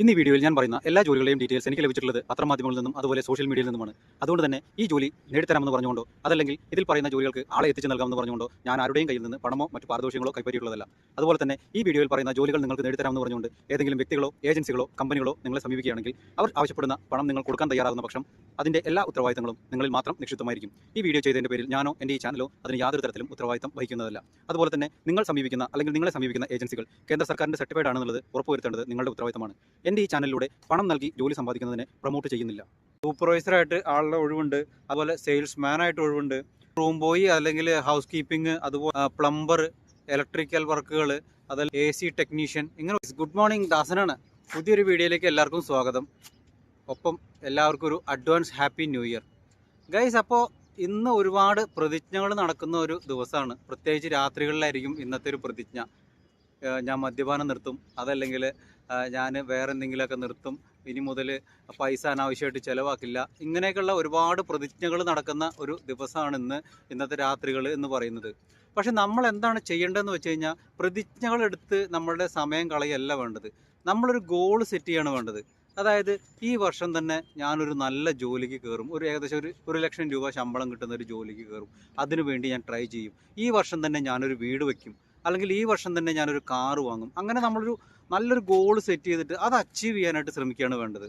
ഇന്ന് ഈ വീഡിയോയിൽ ഞാൻ പറയുന്ന എല്ലാ ജോലികളുടെയും ഡീറ്റെയിൽസ് എനിക്ക് ലഭിച്ചിട്ടുള്ളത് പത്രമാധ്യമങ്ങളിൽ നിന്നും അതുപോലെ സോഷ്യൽ മീഡിയയിൽ നിന്നുമാണ്. അതുകൊണ്ട് തന്നെ ഈ ജോലി നേടിത്തരാമെന്ന് പറഞ്ഞുകൊണ്ടോ അതല്ലെങ്കിൽ ഇതിൽ പറയുന്ന ജോലികൾക്ക് ആളെ എത്തിച്ചു നൽകാമെന്ന് പറഞ്ഞുകൊണ്ടോ ഞാൻ ആരുടെയും കയ്യിൽ നിന്ന് പണമോ മറ്റു പാരിതോഷികങ്ങളോ കൈപ്പറ്റിയിട്ടുള്ളതല്ല. അതുപോലെ തന്നെ ഈ വീഡിയോയിൽ പറയുന്ന ജോലികൾ നിങ്ങൾക്ക് നേടിത്തരാമെന്ന് പറഞ്ഞുകൊണ്ട് ഏതെങ്കിലും വ്യക്തികളോ ഏജൻസികളോ കമ്പനികളോ നിങ്ങളെ സമീപിക്കുകയാണെങ്കിൽ അവർ ആവശ്യപ്പെടുന്ന പണം നിങ്ങൾ കൊടുക്കാൻ തയ്യാറാകുന്ന പക്ഷം അതിന്റെ എല്ലാ ഉത്തരവാദിത്തങ്ങളും നിങ്ങളിൽ മാത്രം നിക്ഷിപ്തമായിരിക്കും. ഈ വീഡിയോ ചെയ്തതിന്റെ പേരിൽ ഞാനോ എന്റെ ഈ ചാനലോ അതിന് യാതൊരു തരത്തിലും ഉത്തരവാദിത്തം വഹിക്കുന്നതല്ല. അതുപോലെ തന്നെ നിങ്ങൾ സമീപിക്കുന്ന അല്ലെങ്കിൽ നിങ്ങളെ സമീപിക്കുന്ന ഏജൻസികൾ കേന്ദ്ര സർക്കാരിന്റെ സർട്ടിഫൈഡ് ആണെന്നുള്ളത് ഉറപ്പുവരുത്തേണ്ടത് നിങ്ങളുടെ ഉത്തരവാദിത്തമാണ്. എന്റെ ഈ ചാനലിലൂടെ പണം നൽകി ജോലി സമ്പാദിക്കുന്നതിനെ പ്രൊമോട്ട് ചെയ്യുന്നില്ല. സൂപ്പർവൈസറായിട്ട് ആളുടെ ഒഴിവുണ്ട് അതുപോലെ സെയിൽസ്മാൻ ആയിട്ട് ഒഴിവുണ്ട്. റൂം ബോയ് അല്ലെങ്കിൽ ഹൗസ് കീപ്പിംഗ് അതുപോലെ പ്ലംബർ ഇലക്ട്രിക്കൽ വർക്കുകൾ അതല്ല എ സി ടെക്നീഷ്യൻ ഇങ്ങനെ ഗുഡ് മോർണിംഗ് ദാസനാണ്. പുതിയൊരു വീഡിയോയിലേക്ക് എല്ലാവർക്കും സ്വാഗതം. ഒപ്പം എല്ലാവർക്കും ഒരു advance happy new year guys അപ്പോൾ ഇന്ന് ഒരുപാട് പ്രതിജ്ഞകൾ നടക്കുന്ന ഒരു ദിവസമാണ്. പ്രത്യേകിച്ച് രാത്രികളിലായിരിക്കും ഇന്നത്തെ ഒരു പ്രതിജ്ഞ. ഞാൻ മദ്യപാനം നിർത്തും. അതല്ലെങ്കിൽ ഞാൻ വേറെ എന്തെങ്കിലുമൊക്കെ നിർത്തും. ഇനി മുതൽ പൈസ അനാവശ്യമായിട്ട് ചിലവാക്കില്ല. ഇങ്ങനെയൊക്കെയുള്ള ഒരുപാട് പ്രതിജ്ഞകൾ നടക്കുന്ന ഒരു ദിവസമാണ് ഇന്ന് ഇന്നത്തെ രാത്രികൾ എന്ന് പറയുന്നത്. പക്ഷെ നമ്മൾ എന്താണ് ചെയ്യേണ്ടതെന്ന് വെച്ച് കഴിഞ്ഞാൽ പ്രതിജ്ഞകളെടുത്ത് നമ്മളുടെ സമയം കളയല്ല വേണ്ടത്. നമ്മളൊരു ഗോൾ സെറ്റ് ചെയ്യാണ് വേണ്ടത്. അതായത് ഈ വർഷം തന്നെ ഞാനൊരു നല്ല ജോലിക്ക് കയറും ഒരു ഏകദേശം ഒരു ഒരു ലക്ഷം രൂപ ശമ്പളം കിട്ടുന്ന ഒരു ജോലിക്ക് കയറും അതിനു വേണ്ടി ഞാൻ ട്രൈ ചെയ്യും. ഈ വർഷം തന്നെ ഞാനൊരു വീട് വയ്ക്കും അല്ലെങ്കിൽ ഈ വർഷം തന്നെ ഞാനൊരു കാറ് വാങ്ങും. അങ്ങനെ നമ്മളൊരു നല്ലൊരു ഗോൾ സെറ്റ് ചെയ്തിട്ട് അത് അച്ചീവ് ചെയ്യാനായിട്ട് ശ്രമിക്കുകയാണ് വേണ്ടത്.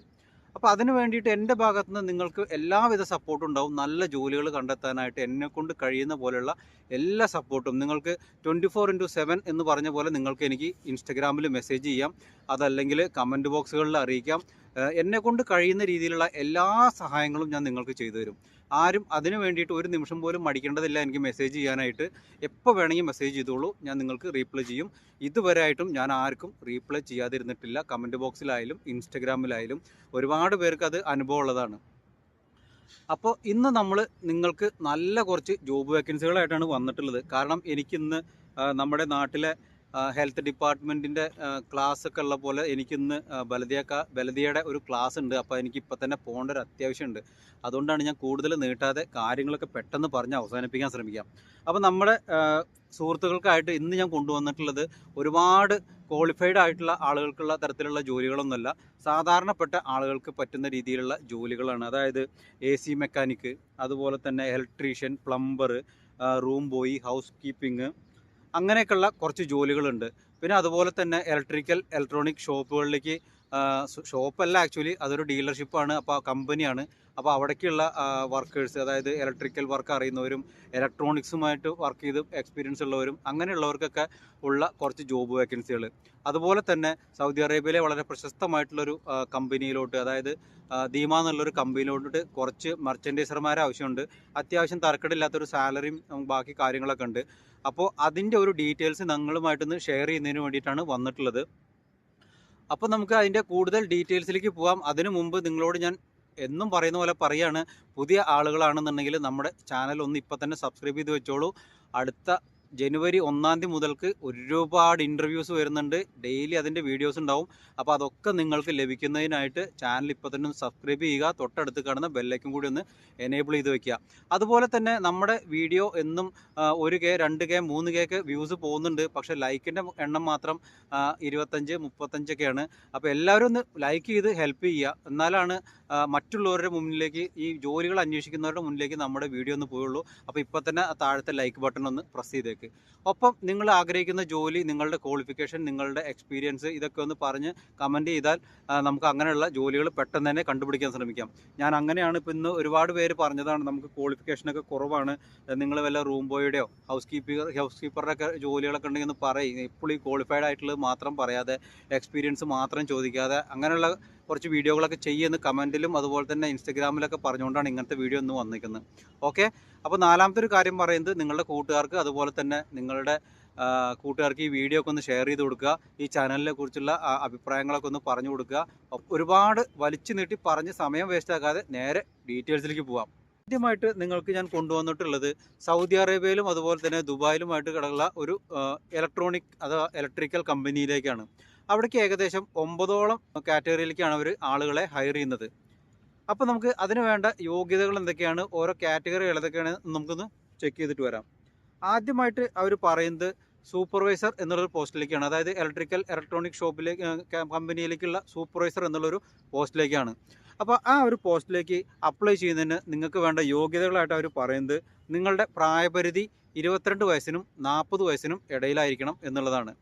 അപ്പോൾ അതിന് വേണ്ടിയിട്ട് എന്റെ ഭാഗത്തു നിന്ന് നിങ്ങൾക്ക് എല്ലാവിധ സപ്പോർട്ടും ഉണ്ടാവും. നല്ല ജോലികൾ കണ്ടെത്താനായിട്ട് എന്നെ കൊണ്ട് കഴിയുന്ന പോലെയുള്ള എല്ലാ സപ്പോർട്ടും നിങ്ങൾക്ക് ട്വന്റി ഫോർ ഇന്റു സെവൻ എന്ന് പറഞ്ഞ പോലെ നിങ്ങൾക്ക് എനിക്ക് ഇൻസ്റ്റഗ്രാമിൽ മെസ്സേജ് ചെയ്യാം. അതല്ലെങ്കിൽ കമന്റ് ബോക്സുകളിൽ അറിയിക്കാം. എന്നെ കൊണ്ട് കഴിയുന്ന രീതിയിലുള്ള എല്ലാ സഹായങ്ങളും ഞാൻ നിങ്ങൾക്ക് ചെയ്തു തരും. ആരും അതിനു വേണ്ടിയിട്ട് ഒരു നിമിഷം പോലും മടിക്കേണ്ടതില്ല എനിക്ക് മെസ്സേജ് ചെയ്യാനായിട്ട്. എപ്പോൾ വേണമെങ്കിൽ മെസ്സേജ് ചെയ്തോളൂ. ഞാൻ നിങ്ങൾക്ക് റീപ്ലൈ ചെയ്യും. ഇതുവരെ ആയിട്ടും ഞാൻ ആർക്കും റീപ്ലൈ ചെയ്യാതിരുന്നിട്ടില്ല. കമന്റ് ബോക്സിലായാലും ഇൻസ്റ്റഗ്രാമിലായാലും ഒരുപാട് പേർക്ക് അത് അനുഭവം ഉള്ളതാണ്. അപ്പോൾ ഇന്ന് നമ്മൾ നിങ്ങൾക്ക് നല്ല കുറച്ച് ജോബ് വേക്കൻസികളായിട്ടാണ് വന്നിട്ടുള്ളത്. കാരണം എനിക്കിന്ന് നമ്മുടെ നാട്ടിലെ ഹെൽത്ത് ഡിപ്പാർട്ട്മെന്റിന്റെ ക്ലാസ് ഒക്കെ ഉള്ള പോലെ എനിക്കിന്ന് ആ, ബലതിയുടെ ഒരു ക്ലാസ് ഉണ്ട്. അപ്പോൾ എനിക്ക് ഇപ്പം തന്നെ പോകേണ്ട ഒരു അത്യാവശ്യമുണ്ട് അതുകൊണ്ടാണ് ഞാൻ കൂടുതൽ നീട്ടാതെ കാര്യങ്ങളൊക്കെ പെട്ടെന്ന് പറഞ്ഞ് അവസാനിപ്പിക്കാൻ ശ്രമിക്കാം. അപ്പോൾ നമ്മുടെ സുഹൃത്തുക്കൾക്കായിട്ട് ഇന്ന് ഞാൻ കൊണ്ടുവന്നിട്ടുള്ളത് ഒരുപാട് ക്വാളിഫൈഡ് ആയിട്ടുള്ള ആളുകൾക്കുള്ള തരത്തിലുള്ള ജോലികളൊന്നുമല്ല. സാധാരണപ്പെട്ട ആളുകൾക്ക് പറ്റുന്ന രീതിയിലുള്ള ജോലികളാണ്. അതായത് എ സി മെക്കാനിക്ക് അതുപോലെ തന്നെ electrician plumber room boy housekeeping അങ്ങനെയൊക്കെയുള്ള കുറച്ച് ജോലികളുണ്ട്. പിന്നെ അതുപോലെ തന്നെ ഇലക്ട്രിക്കൽ ഇലക്ട്രോണിക് ഷോപ്പുകളിലേക്ക് ഷോപ്പല്ല ആക്ച്വലി അതൊരു ഡീലർഷിപ്പാണ് അപ്പോൾ കമ്പനിയാണ് അപ്പോൾ അവിടേക്കുള്ള വർക്കേഴ്സ് അതായത് ഇലക്ട്രിക്കൽ വർക്ക് അറിയുന്നവരും ഇലക്ട്രോണിക്സുമായിട്ട് വർക്ക് ചെയ്ത് എക്സ്പീരിയൻസ് ഉള്ളവരും അങ്ങനെയുള്ളവർക്കൊക്കെ ഉള്ള കുറച്ച് ജോബ് വേക്കൻസികൾ അതുപോലെ തന്നെ സൗദി അറേബ്യയിലെ വളരെ പ്രശസ്തമായിട്ടുള്ളൊരു കമ്പനിയിലോട്ട് അതായത് ദീമ എന്നുള്ളൊരു കമ്പനിയിലോട്ട് കുറച്ച് മർച്ചന്റൈസർമാരെ ആവശ്യമുണ്ട്. അത്യാവശ്യം തർക്കടില്ലാത്തൊരു സാലറിയും ബാക്കി കാര്യങ്ങളൊക്കെ ഉണ്ട്. അപ്പോൾ അതിന്റെ ഒരു ഡീറ്റെയിൽസ് ഞങ്ങളുമായിട്ടൊന്ന് ഷെയർ ചെയ്യുന്നതിന് വേണ്ടിയിട്ടാണ് വന്നിട്ടുള്ളത്. അപ്പോൾ നമുക്ക് അതിന്റെ കൂടുതൽ ഡീറ്റെയിൽസിലേക്ക് പോകാം അതിനു മുമ്പ് നിങ്ങളോട് ഞാൻ എന്നും പറയുന്ന പോലെ പറയാണ് പുതിയ ആളുകളാണെന്നുണ്ടെങ്കിൽ നമ്മുടെ ചാനൽ ഒന്ന് ഇപ്പം തന്നെ സബ്സ്ക്രൈബ് ചെയ്ത് വെച്ചോളൂ. അടുത്ത ജനുവരി ഒന്നാം തീയതി മുതൽക്ക് ഒരുപാട് ഇന്റർവ്യൂസ് വരുന്നുണ്ട്. ഡെയിലി അതിന്റെ വീഡിയോസ് ഉണ്ടാവും. അപ്പോൾ അതൊക്കെ നിങ്ങൾക്ക് ലഭിക്കുന്നതിനായിട്ട് ചാനൽ ഇപ്പോൾ തന്നെ ഒന്ന് സബ്സ്ക്രൈബ് ചെയ്യുക. തൊട്ടടുത്ത് കാണുന്ന ബെല്ലൈക്കും കൂടി ഒന്ന് എനേബിൾ ചെയ്ത് വെക്കുക. അതുപോലെ തന്നെ നമ്മുടെ വീഡിയോ എന്നും ഒരു കെ രണ്ട് കെ മൂന്ന് കെ ഒക്കെ വ്യൂസ് പോകുന്നുണ്ട്. പക്ഷേ ലൈക്കിന്റെ എണ്ണം മാത്രം ഇരുപത്തഞ്ച് മുപ്പത്തഞ്ചൊക്കെയാണ് അപ്പോൾ എല്ലാവരും ഒന്ന് ലൈക്ക് ചെയ്ത് ഹെൽപ്പ് ചെയ്യുക. എന്നാലാണ് മറ്റുള്ളവരുടെ മുന്നിലേക്ക് ഈ ജോലികൾ അന്വേഷിക്കുന്നവരുടെ മുന്നിലേക്ക് നമ്മുടെ വീഡിയോ ഒന്ന് പോയുള്ളൂ അപ്പോൾ ഇപ്പോൾ തന്നെ താഴത്തെ ലൈക്ക് ബട്ടൺ ഒന്ന് പ്രസ് ചെയ്തേക്ക് ഒപ്പം നിങ്ങൾ ആഗ്രഹിക്കുന്ന ജോലി നിങ്ങളുടെ ക്വാളിഫിക്കേഷൻ നിങ്ങളുടെ എക്സ്പീരിയൻസ് ഇതൊക്കെ ഒന്ന് പറഞ്ഞ് കമന്റ് ചെയ്താൽ നമുക്ക് അങ്ങനെയുള്ള ജോലികൾ പെട്ടെന്ന് തന്നെ കണ്ടുപിടിക്കാൻ ശ്രമിക്കാം. ഞാൻ അങ്ങനെയാണ് ഇപ്പോൾ ഇന്ന് ഒരുപാട് പേര് പറഞ്ഞതാണ് നമുക്ക് ക്വാളിഫിക്കേഷനൊക്കെ കുറവാണ് നിങ്ങൾ വല്ല റൂം ബോയുടെയോ ഹൗസ് കീപ്പിംഗ് ഹൗസ് കീപ്പറുടെ ഒക്കെ ജോലികളൊക്കെ ഉണ്ടെങ്കിൽ ഒന്ന് പറയും. ഇപ്പോൾ ഈ ക്വാളിഫൈഡ് ആയിട്ടുള്ളത് മാത്രം പറയാതെ എക്സ്പീരിയൻസ് മാത്രം ചോദിക്കാതെ അങ്ങനെയുള്ള കുറച്ച് വീഡിയോകളൊക്കെ ചെയ്യുമെന്ന് കമന്റിലും അതുപോലെ തന്നെ ഇൻസ്റ്റഗ്രാമിലൊക്കെ പറഞ്ഞുകൊണ്ടാണ് ഇങ്ങനത്തെ വീഡിയോ ഒന്ന് വന്നിരിക്കുന്നത്. ഓക്കെ? അപ്പോൾ നാലാമത്തെ ഒരു കാര്യം പറയുന്നത് നിങ്ങളുടെ കൂട്ടുകാർക്ക് അതുപോലെ തന്നെ നിങ്ങളുടെ കൂട്ടുകാർക്ക് ഈ വീഡിയോ ഒക്കെ ഒന്ന് ഷെയർ ചെയ്ത് കൊടുക്കുക. ഈ ചാനലിനെ കുറിച്ചുള്ള അഭിപ്രായങ്ങളൊക്കെ ഒന്ന് പറഞ്ഞു കൊടുക്കുക. ഒരുപാട് വലിച്ചു നീട്ടി പറഞ്ഞ് സമയം വേസ്റ്റ് ആക്കാതെ നേരെ ഡീറ്റെയിൽസിലേക്ക് പോവാം. ആദ്യമായിട്ട് നിങ്ങൾക്ക് ഞാൻ കൊണ്ടുവന്നിട്ടുള്ളത് സൗദി അറേബ്യയിലും അതുപോലെ തന്നെ ദുബായിലുമായിട്ട് കിടക്കുന്ന ഒരു ഇലക്ട്രോണിക് അഥവാ ഇലക്ട്രിക്കൽ കമ്പനിയിലേക്കാണ് അവിടേക്ക് ഏകദേശം ഒമ്പതോളം കാറ്റഗറിയിലേക്കാണ് അവർ ആളുകളെ ഹയർ ചെയ്യുന്നത്. അപ്പോൾ നമുക്ക് അതിന് വേണ്ട യോഗ്യതകൾ എന്തൊക്കെയാണ്? ഓരോ കാറ്റഗറി ഏതൊക്കെയാണ് നമുക്കൊന്ന് ചെക്ക് ചെയ്തിട്ട് വരാം. ആദ്യമായിട്ട് അവർ പറയുന്നത് സൂപ്പർവൈസർ എന്നുള്ളൊരു പോസ്റ്റിലേക്കാണ്. അതായത് ഇലക്ട്രിക്കൽ ഇലക്ട്രോണിക് ഷോപ്പിലേക്ക് കമ്പനിയിലേക്കുള്ള സൂപ്പർവൈസർ എന്നുള്ളൊരു പോസ്റ്റിലേക്കാണ്. അപ്പോൾ ആ ഒരു പോസ്റ്റിലേക്ക് അപ്ലൈ ചെയ്യുന്നതിന് നിങ്ങൾക്ക് വേണ്ട യോഗ്യതകളായിട്ട് അവർ പറയുന്നത് നിങ്ങളുടെ പ്രായപരിധി ഇരുപത്തിരണ്ട് വയസ്സിനും നാൽപ്പത് വയസ്സിനും ഇടയിലായിരിക്കണം എന്നുള്ളതാണ്.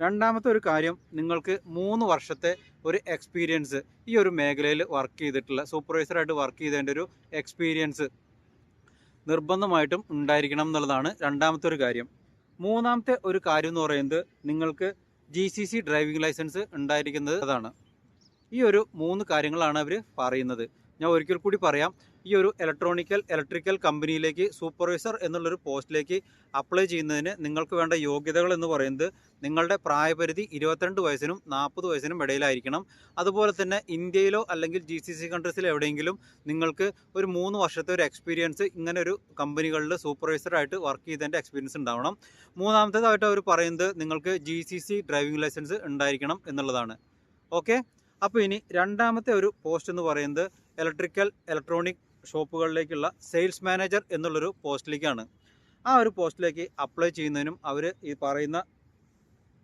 രണ്ടാമത്തെ ഒരു കാര്യം നിങ്ങൾക്ക് മൂന്ന് വർഷത്തെ ഒരു എക്സ്പീരിയൻസ് ഈ ഒരു മേഖലയിൽ വർക്ക് ചെയ്തിട്ടുള്ള സൂപ്പർവൈസറായിട്ട് വർക്ക് ചെയ്തതിന്റെ ഒരു എക്സ്പീരിയൻസ് നിർബന്ധമായിട്ടും ഉണ്ടായിരിക്കണം എന്നുള്ളതാണ് രണ്ടാമത്തെ ഒരു കാര്യം. മൂന്നാമത്തെ ഒരു കാര്യം എന്ന് പറയുന്നത് നിങ്ങൾക്ക് G C C driving licence ഉണ്ടായിരിക്കുന്നത് അതാണ്. ഈ ഒരു മൂന്ന് കാര്യങ്ങളാണ് അവർ പറയുന്നത്. ഞാൻ ഒരിക്കൽ കൂടി പറയാം ഈ ഒരു ഇലക്ട്രോണിക്കൽ ഇലക്ട്രിക്കൽ കമ്പനിയിലേക്ക് സൂപ്പർവൈസർ എന്നുള്ളൊരു പോസ്റ്റിലേക്ക് അപ്ലൈ ചെയ്യുന്നതിന് നിങ്ങൾക്ക് വേണ്ട യോഗ്യതകൾ എന്ന് പറയുന്നത് നിങ്ങളുടെ പ്രായപരിധി ഇരുപത്തിരണ്ട് വയസ്സിനും നാൽപ്പത് വയസ്സിനും ഇടയിലായിരിക്കണം. അതുപോലെ തന്നെ ഇന്ത്യയിലോ അല്ലെങ്കിൽ ജി സി സി കൺട്രീസിലോ എവിടെയെങ്കിലും നിങ്ങൾക്ക് ഒരു മൂന്ന് വർഷത്തെ ഒരു എക്സ്പീരിയൻസ് ഇങ്ങനെ ഒരു കമ്പനികളിൽ സൂപ്പർവൈസറായിട്ട് വർക്ക് ചെയ്തതിന്റെ എക്സ്പീരിയൻസ് ഉണ്ടാവണം. മൂന്നാമത്തേതായിട്ട് അവർ പറയുന്നത് നിങ്ങൾക്ക് G C C driving licence ഉണ്ടായിരിക്കണം എന്നുള്ളതാണ്. ഓക്കെ അപ്പോൾ ഇനി രണ്ടാമത്തെ ഒരു പോസ്റ്റ് എന്ന് പറയുന്നത് ഇലക്ട്രിക്കൽ ഇലക്ട്രോണിക് ഷോപ്പുകളിലേക്കുള്ള സെയിൽസ് മാനേജർ എന്നുള്ളൊരു പോസ്റ്റിലേക്കാണ്. ആ ഒരു പോസ്റ്റിലേക്ക് അപ്ലൈ ചെയ്യുന്നതിനും അവർ ഈ പറയുന്ന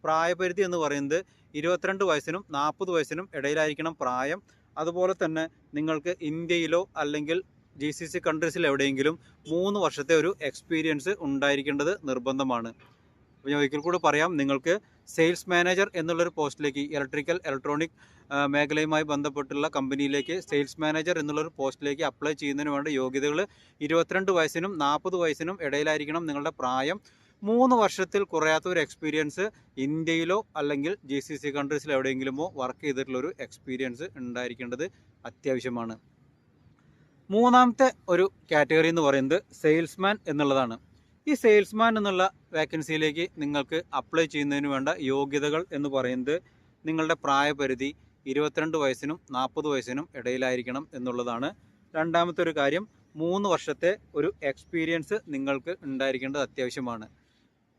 പ്രായപരിധി എന്ന് പറയുന്നത് ഇരുപത്തിരണ്ട് വയസ്സിനും നാൽപ്പത് വയസ്സിനും ഇടയിലായിരിക്കണം പ്രായം. അതുപോലെ തന്നെ നിങ്ങൾക്ക് ഇന്ത്യയിലോ അല്ലെങ്കിൽ ജി സി സി കൺട്രീസിൽ എവിടെയെങ്കിലും മൂന്ന് വർഷത്തെ ഒരു എക്സ്പീരിയൻസ് ഉണ്ടായിരിക്കേണ്ടത് നിർബന്ധമാണ്. അപ്പോൾ ഞാൻ ഒരിക്കൽ കൂടെ പറയാം നിങ്ങൾക്ക് സെയിൽസ് മാനേജർ എന്നുള്ളൊരു പോസ്റ്റിലേക്ക് ഇലക്ട്രിക്കൽ ഇലക്ട്രോണിക് മേഖലയുമായി ബന്ധപ്പെട്ടുള്ള കമ്പനിയിലേക്ക് സെയിൽസ് മാനേജർ എന്നുള്ളൊരു പോസ്റ്റിലേക്ക് അപ്ലൈ ചെയ്യുന്നതിന് വേണ്ട യോഗ്യതകൾ ഇരുപത്തിരണ്ട് വയസ്സിനും നാൽപ്പത് വയസ്സിനും ഇടയിലായിരിക്കണം നിങ്ങളുടെ പ്രായം. മൂന്ന് വർഷത്തിൽ കുറയാത്ത ഒരു എക്സ്പീരിയൻസ് ഇന്ത്യയിലോ അല്ലെങ്കിൽ ജി സി സി കൺട്രീസിൽ എവിടെയെങ്കിലുമോ വർക്ക് ചെയ്തിട്ടുള്ളൊരു എക്സ്പീരിയൻസ് ഉണ്ടായിരിക്കേണ്ടത് അത്യാവശ്യമാണ്. മൂന്നാമത്തെ ഒരു കാറ്റഗറി എന്ന് പറയുന്നത് സെയിൽസ്മാൻ എന്നുള്ളതാണ്. ഈ സെയിൽസ്മാൻ എന്നുള്ള വേക്കൻസിയിലേക്ക് നിങ്ങൾക്ക് അപ്ലൈ ചെയ്യുന്നതിന് വേണ്ട യോഗ്യതകൾ എന്ന് പറയുന്നത് നിങ്ങളുടെ പ്രായപരിധി ഇരുപത്തിരണ്ട് വയസ്സിനും നാൽപ്പത് വയസ്സിനും ഇടയിലായിരിക്കണം എന്നുള്ളതാണ് രണ്ടാമത്തെ ഒരു കാര്യം. മൂന്ന് വർഷത്തെ ഒരു എക്സ്പീരിയൻസ് നിങ്ങൾക്ക് ഉണ്ടായിരിക്കേണ്ടത് അത്യാവശ്യമാണ്.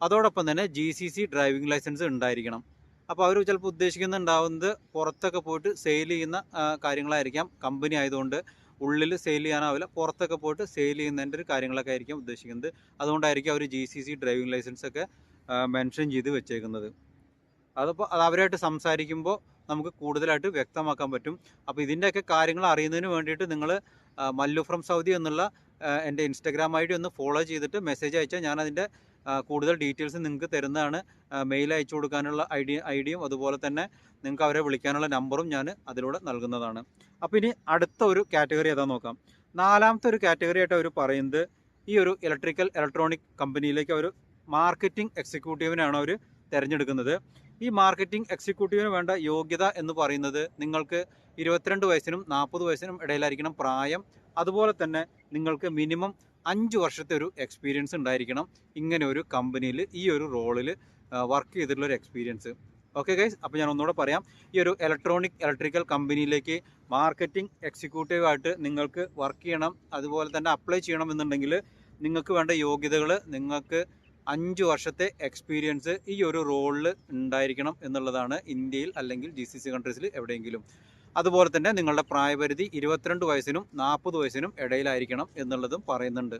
അതോടൊപ്പം തന്നെ G C C driving licence ഉണ്ടായിരിക്കണം. അപ്പോൾ അവർ ചിലപ്പോൾ ഉദ്ദേശിക്കുന്നുണ്ടാവുന്നത് പുറത്തൊക്കെ പോയിട്ട് സെയിൽ ചെയ്യുന്ന കാര്യങ്ങളായിരിക്കാം. കമ്പനി ആയതുകൊണ്ട് ഉള്ളിൽ സെയിൽ ചെയ്യാനാവില്ല. പുറത്തൊക്കെ പോയിട്ട് സെയിൽ ചെയ്യുന്നതിന്റെ ഒരു കാര്യങ്ങളൊക്കെ ആയിരിക്കും ഉദ്ദേശിക്കുന്നത്. അതുകൊണ്ടായിരിക്കും അവർ G C C driving licence ഒക്കെ മെൻഷൻ ചെയ്ത് വെച്ചേക്കുന്നത്. അതപ്പോൾ അത് അവരായിട്ട് സംസാരിക്കുമ്പോൾ നമുക്ക് കൂടുതലായിട്ട് വ്യക്തമാക്കാൻ പറ്റും. അപ്പോൾ ഇതിന്റെയൊക്കെ കാര്യങ്ങൾ അറിയുന്നതിന് വേണ്ടിയിട്ട് നിങ്ങൾ മല്ലു ഫ്രം സൗദി എന്നുള്ള എന്റെ ഇൻസ്റ്റാഗ്രാം ഐ ഡി ഒന്ന് ഫോളോ ചെയ്തിട്ട് മെസ്സേജ് അയച്ചാൽ ഞാൻ അതിന്റെ കൂടുതൽ ഡീറ്റെയിൽസ് നിങ്ങൾക്ക് തരുന്നതാണ്. മെയിൽ അയച്ചു കൊടുക്കാനുള്ള ഐ ഡി ഐഡിയും അതുപോലെ തന്നെ നിങ്ങൾക്ക് അവരെ വിളിക്കാനുള്ള നമ്പറും ഞാൻ അതിലൂടെ നൽകുന്നതാണ്. അപ്പോൾ ഇനി അടുത്ത ഒരു കാറ്റഗറി ഏതാ നോക്കാം. നാലാമത്തെ ഒരു കാറ്റഗറി ആയിട്ട് അവർ പറയുന്നത് ഈ ഒരു ഇലക്ട്രിക്കൽ ഇലക്ട്രോണിക് കമ്പനിയിലേക്ക് അവർ മാർക്കറ്റിംഗ് എക്സിക്യൂട്ടീവിനാണ് അവർ തിരഞ്ഞെടുക്കുന്നത്. ഈ മാർക്കറ്റിംഗ് എക്സിക്യൂട്ടീവിന് വേണ്ട യോഗ്യത എന്ന് പറയുന്നത് നിങ്ങൾക്ക് ഇരുപത്തിരണ്ട് വയസ്സിനും നാൽപ്പത് വയസ്സിനും ഇടയിലായിരിക്കണം പ്രായം. അതുപോലെ തന്നെ നിങ്ങൾക്ക് മിനിമം അഞ്ച് വർഷത്തെ ഒരു എക്സ്പീരിയൻസ് ഉണ്ടായിരിക്കണം. ഇങ്ങനെ ഒരു കമ്പനിയിൽ ഈ ഒരു റോളിൽ വർക്ക് ചെയ്തിട്ടുള്ള ഒരു എക്സ്പീരിയൻസ് ഓക്കെ ഗൈസ് അപ്പോൾ ഞാൻ ഒന്നുകൂടെ പറയാം. ഈ ഒരു ഇലക്ട്രോണിക് ഇലക്ട്രിക്കൽ കമ്പനിയിലേക്ക് മാർക്കറ്റിംഗ് എക്സിക്യൂട്ടീവായിട്ട് നിങ്ങൾക്ക് വർക്ക് ചെയ്യണം. അതുപോലെ തന്നെ അപ്ലൈ ചെയ്യണം എന്നുണ്ടെങ്കിൽ നിങ്ങൾക്ക് വേണ്ട യോഗ്യതകൾ നിങ്ങൾക്ക് അഞ്ച് വർഷത്തെ എക്സ്പീരിയൻസ് ഈ ഒരു റോളിൽ ഉണ്ടായിരിക്കണം എന്നുള്ളതാണ് ഇന്ത്യയിൽ അല്ലെങ്കിൽ ജി സി സി കൺട്രീസിൽ എവിടെയെങ്കിലും. അതുപോലെ തന്നെ നിങ്ങളുടെ പ്രായപരിധി ഇരുപത്തിരണ്ട് വയസ്സിനും നാൽപ്പത് വയസ്സിനും ഇടയിലായിരിക്കണം എന്നുള്ളതും പറയുന്നുണ്ട്.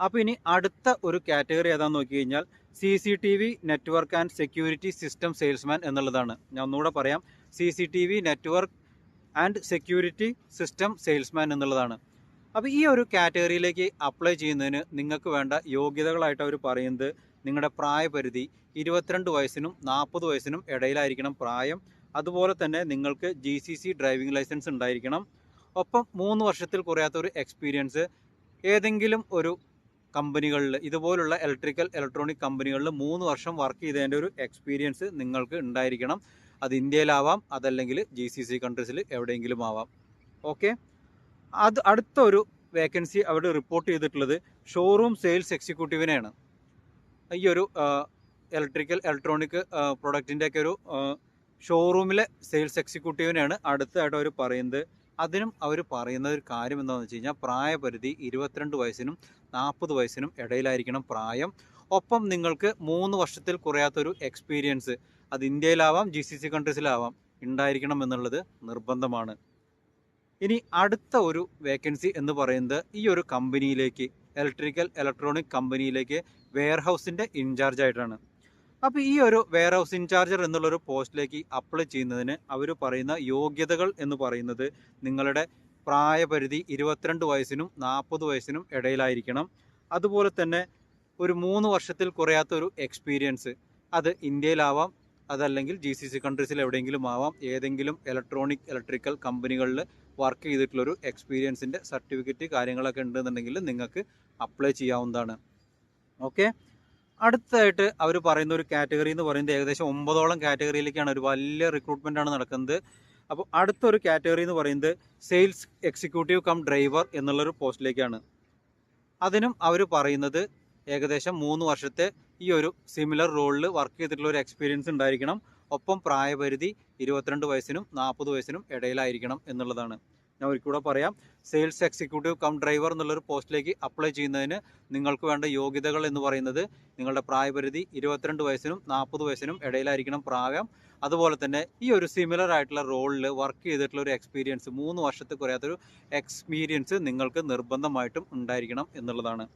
അപ്പോൾ ഇനി അടുത്ത ഒരു കാറ്റഗറി ഏതാണെന്ന് നോക്കി കഴിഞ്ഞാൽ C C T V network and security system salesman എന്നുള്ളതാണ്. ഞാൻ ഒന്നുകൂടെ പറയാം. C C T V network and security system salesman എന്നുള്ളതാണ്. അപ്പോൾ ഈ ഒരു കാറ്റഗറിയിലേക്ക് അപ്ലൈ ചെയ്യുന്നതിന് നിങ്ങൾക്ക് വേണ്ട യോഗ്യതകളായിട്ട് അവർ പറയുന്നത് നിങ്ങളുടെ പ്രായപരിധി ഇരുപത്തിരണ്ട് വയസ്സിനും നാൽപ്പത് വയസ്സിനും ഇടയിലായിരിക്കണം പ്രായം. അതുപോലെ തന്നെ നിങ്ങൾക്ക് G C C driving licence ഉണ്ടായിരിക്കണം. ഒപ്പം മൂന്ന് വർഷത്തിൽ കുറയാത്ത ഒരു എക്സ്പീരിയൻസ് ഏതെങ്കിലും ഒരു കമ്പനികളിൽ ഇതുപോലുള്ള ഇലക്ട്രിക്കൽ ഇലക്ട്രോണിക് കമ്പനികളിൽ മൂന്ന് വർഷം വർക്ക് ചെയ്തതിന്റെ ഒരു എക്സ്പീരിയൻസ് നിങ്ങൾക്ക് ഉണ്ടായിരിക്കണം. അത് ഇന്ത്യയിലാവാം അതല്ലെങ്കിൽ ജി സി സി കൺട്രീസിൽ എവിടെയെങ്കിലും ആവാം. ഓക്കെ അത് അടുത്തൊരു വേക്കൻസി അവിടെ റിപ്പോർട്ട് ചെയ്തിട്ടുള്ളത് ഷോറൂം സെയിൽസ് എക്സിക്യൂട്ടീവിനെയാണ് ഈ ഒരു ഇലക്ട്രിക്കൽ ഇലക്ട്രോണിക് പ്രൊഡക്റ്റിന്റെയൊക്കെ ഒരു ഷോറൂമിലെ സെയിൽസ് എക്സിക്യൂട്ടീവിനെയാണ് അടുത്തതായിട്ട് അവർ പറയുന്നത്. അതിനും അവർ പറയുന്ന ഒരു കാര്യം എന്താണെന്ന് വെച്ച് കഴിഞ്ഞാൽ പ്രായപരിധി ഇരുപത്തിരണ്ട് വയസ്സിനും നാൽപ്പത് വയസ്സിനും ഇടയിലായിരിക്കണം പ്രായം. ഒപ്പം നിങ്ങൾക്ക് മൂന്ന് വർഷത്തിൽ കുറയാത്തൊരു എക്സ്പീരിയൻസ് അത് ഇന്ത്യയിലാവാം ജി സി സി കൺട്രീസിലാവാം ഉണ്ടായിരിക്കണം എന്നുള്ളത് നിർബന്ധമാണ്. ഇനി അടുത്ത ഒരു വേക്കൻസി എന്ന് പറയുന്നത് ഈ ഒരു കമ്പനിയിലേക്ക് ഇലക്ട്രിക്കൽ ഇലക്ട്രോണിക് കമ്പനിയിലേക്ക് വെയർ ഹൗസിന്റെ ഇൻചാർജ് ആയിട്ടാണ്. അപ്പോൾ ഈ ഒരു വെയർ ഹൗസ് ഇൻചാർജർ എന്നുള്ളൊരു പോസ്റ്റിലേക്ക് അപ്ലൈ ചെയ്യുന്നതിന് അവർ പറയുന്ന യോഗ്യതകൾ എന്ന് പറയുന്നത് നിങ്ങളുടെ പ്രായപരിധി ഇരുപത്തിരണ്ട് വയസ്സിനും നാൽപ്പത് വയസ്സിനും ഇടയിലായിരിക്കണം. അതുപോലെ തന്നെ ഒരു മൂന്ന് വർഷത്തിൽ കുറയാത്ത ഒരു എക്സ്പീരിയൻസ് അത് ഇന്ത്യയിലാവാം അതല്ലെങ്കിൽ ജി സി സി കൺട്രീസിൽ എവിടെയെങ്കിലും ആവാം. ഏതെങ്കിലും ഇലക്ട്രോണിക് ഇലക്ട്രിക്കൽ കമ്പനികളിൽ വർക്ക് ചെയ്തിട്ടുള്ളൊരു എക്സ്പീരിയൻസിന്റെ സർട്ടിഫിക്കറ്റ് കാര്യങ്ങളൊക്കെ ഉണ്ടെന്നുണ്ടെങ്കിൽ നിങ്ങൾക്ക് അപ്ലൈ ചെയ്യാവുന്നതാണ്. ഓക്കെ അടുത്തായിട്ട് അവർ പറയുന്ന ഒരു കാറ്റഗറി എന്ന് പറയുന്നത് ഏകദേശം ഒമ്പതോളം കാറ്റഗറിയിലേക്കാണ് ഒരു വലിയ റിക്രൂട്ട്മെന്റ് ആണ് നടക്കുന്നത്. അപ്പോൾ അടുത്തൊരു കാറ്റഗറി എന്ന് പറയുന്നത് സെയിൽസ് എക്സിക്യൂട്ടീവ് കം ഡ്രൈവർ എന്നുള്ളൊരു പോസ്റ്റിലേക്കാണ് അതിനും അവർ പറയുന്നത് ഏകദേശം മൂന്ന് വർഷത്തെ ഈ ഒരു സിമിലർ റോളിൽ വർക്ക് ചെയ്തിട്ടുള്ള ഒരു എക്സ്പീരിയൻസ് ഉണ്ടായിരിക്കണം. ഒപ്പം പ്രായപരിധി ഇരുപത്തിരണ്ട് വയസ്സിനും നാൽപ്പത് വയസ്സിനും ഇടയിലായിരിക്കണം എന്നുള്ളതാണ്. ഞാൻ ഒരിക്കൽ കൂടെ പറയാം സെയിൽസ് എക്സിക്യൂട്ടീവ് കം ഡ്രൈവർ എന്നുള്ളൊരു പോസ്റ്റിലേക്ക് അപ്ലൈ ചെയ്യുന്നതിന് നിങ്ങൾക്ക് വേണ്ട യോഗ്യതകൾ എന്ന് പറയുന്നത് നിങ്ങളുടെ പ്രായപരിധി ഇരുപത്തിരണ്ട് വയസ്സിനും നാൽപ്പത് വയസ്സിനും ഇടയിലായിരിക്കണം പ്രായം. അതുപോലെ തന്നെ ഈ ഒരു സിമിലർ ആയിട്ടുള്ള റോളിൽ വർക്ക് ചെയ്തിട്ടുള്ള ഒരു എക്സ്പീരിയൻസ് മൂന്ന് വർഷത്തിൽ കുറയാത്തൊരു എക്സ്പീരിയൻസ് നിങ്ങൾക്ക് നിർബന്ധമായിട്ടും ഉണ്ടായിരിക്കണം എന്നുള്ളതാണ്.